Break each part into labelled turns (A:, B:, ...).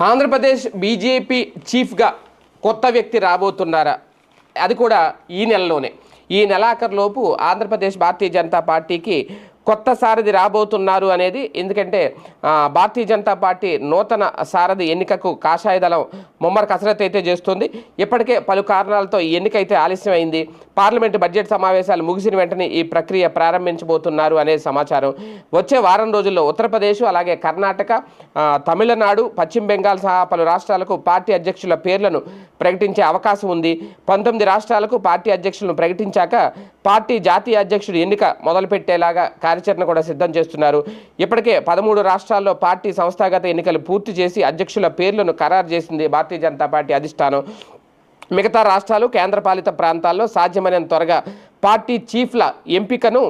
A: Andhra Pradesh BJP చీఫ్గా కొత్త వ్యక్తి రాబోతున్నారా? అది కూడా ఈ నెలలోనే. ఈ నెలాఖరులోపు ఆంధ్రప్రదేశ్ భారతీయ జనతా పార్టీకి కొత్త సారథి రాబోతున్నారు అనేది ఎందుకంటే భారతీయ జనతా పార్టీ నూతన సారథి ఎన్నికకు కాషాయ దళం ముమ్మర కసరత్తు అయితే చేస్తుంది. ఇప్పటికే పలు కారణాలతో ఈ ఎన్నిక అయితే ఆలస్యమైంది. పార్లమెంటు బడ్జెట్ సమావేశాలు ముగిసిన వెంటనే ఈ ప్రక్రియ ప్రారంభించబోతున్నారు అనే సమాచారం. వచ్చే వారం రోజుల్లో ఉత్తరప్రదేశ్ అలాగే కర్ణాటక తమిళనాడు పశ్చిమ బెంగాల్ సహా పలు రాష్ట్రాలకు పార్టీ అధ్యక్షుల పేర్లను ప్రకటించే అవకాశం ఉంది. పంతొమ్మిది రాష్ట్రాలకు పార్టీ అధ్యక్షులను ప్రకటించాక పార్టీ జాతీయ అధ్యక్షుడు ఎన్నిక మొదలుపెట్టేలాగా కార్యాచరణ కూడా సిద్ధం చేస్తున్నారు. ఇప్పటికే పదమూడు రాష్ట్రాల్లో పార్టీ సంస్థాగత ఎన్నికలు పూర్తి చేసి అధ్యక్షుల పేర్లను ఖరారు చేసింది భారతీయ జనతా పార్టీ అధిష్టానం. మిగతా రాష్ట్రాలు కేంద్రపాలిత ప్రాంతాల్లో సాధ్యమైనంత త్వరగా పార్టీ చీఫ్ల ఎంపికను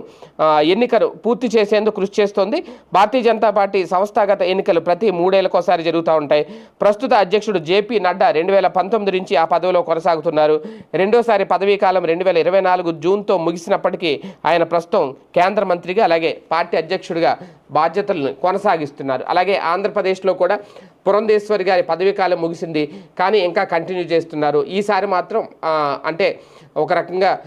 A: ఎన్నికను పూర్తి చేసేందుకు కృషి చేస్తోంది. భారతీయ జనతా పార్టీ సంస్థాగత ఎన్నికలు ప్రతి మూడేళ్ళకోసారి జరుగుతూ ఉంటాయి. ప్రస్తుత అధ్యక్షుడు జేపీ నడ్డా రెండు వేల పంతొమ్మిది నుంచి ఆ పదవిలో కొనసాగుతున్నారు. రెండోసారి పదవీ కాలం రెండు వేల ఇరవై నాలుగు జూన్తో ముగిసినప్పటికీ ఆయన ప్రస్తుతం కేంద్ర మంత్రిగా అలాగే పార్టీ అధ్యక్షుడిగా బాధ్యతలను కొనసాగిస్తున్నారు. అలాగే ఆంధ్రప్రదేశ్లో కూడా పురంధేశ్వరి గారి పదవీ కాలం ముగిసింది. కానీ ఇంకా కంటిన్యూ చేస్తున్నారు. ఈసారి మాత్రం అంటే ఒక రకంగా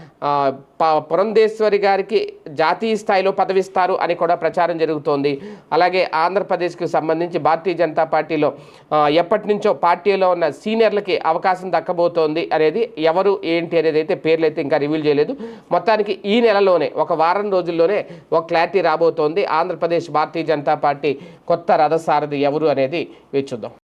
A: ప- పురంధేశ్వరి గారికి జాతీయ స్థాయిలో పదవిస్తారు అని కూడా ప్రచారం జరుగుతోంది. అలాగే ఆంధ్రప్రదేశ్కి సంబంధించి భారతీయ జనతా పార్టీలో ఎప్పటి నుంచో పార్టీలో ఉన్న సీనియర్లకి అవకాశం దక్కబోతోంది అనేది ఎవరు ఏంటి అనేది అయితే పేర్లు అయితే ఇంకా రివీల్ చేయలేదు. మొత్తానికి ఈ నెలలోనే ఒక వారం రోజుల్లోనే ఒక క్లారిటీ రాబోతోంది. ఆంధ్రప్రదేశ్ భారతీయ జనతా పార్టీ కొత్త రథసారథి ఎవరు అనేది వేచి చూద్దాం.